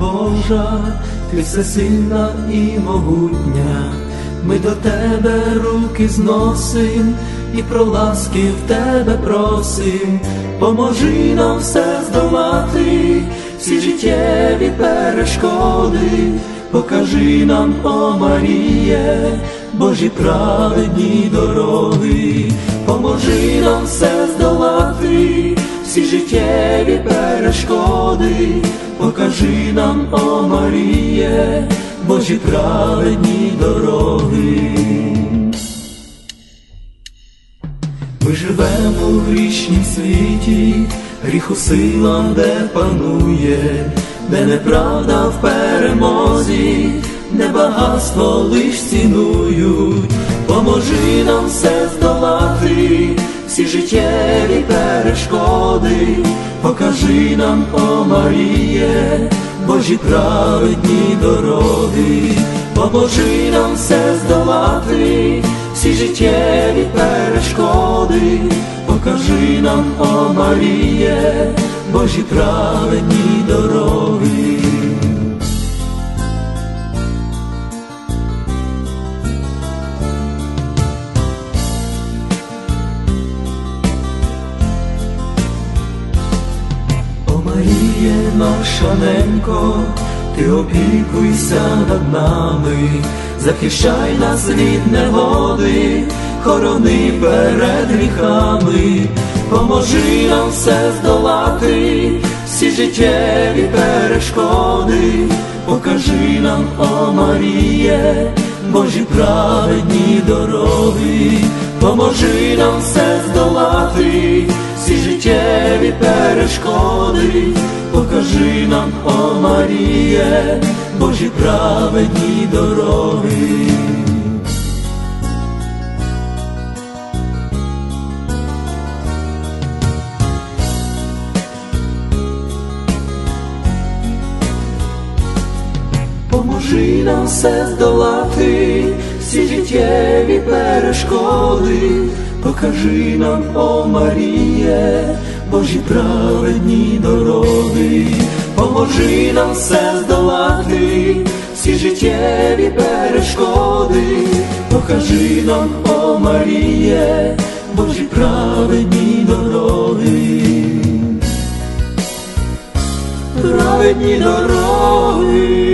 Божа, ти всесильна і могутня, ми до тебе руки зносим і про ласки в тебе просим, поможи нам все здолати, всі життєві перешкоди, покажи нам, о Маріє, Божі праведні дороги, поможи нам все здолати, всі життєві перешкоди, покажи нам, о Маріє, Божі праведні дороги. Ми живемо в грішнім світі, гріху сила, де панує, де неправда в перемозі, де багатство лиш цінують, поможи нам все здолати, всі життєві перешкоди, покажи нам, о Маріє, Божі праведні дороги, поможи нам все здолати, всі життєві перешкоди, покажи нам, о Маріє, Божі праведні дороги. О Маріє, наша ти опікуйся над нами, захищай нас від негоди, хорони перед гріхами, поможи нам все здолати, всі життєві перешкоди, покажи нам, о Маріє, Божі праведні дороги, поможи нам все здолати, перешкоди, покажи нам, о Маріє, Божі праведні дороги. Поможи нам все здолати, всі життєві перешкоди, покажи нам, о Маріє, Божі праведні дороги, поможи нам все здолати, всі життєві перешкоди, покажи нам, о Маріє, Божі праведні дороги, праведні дороги.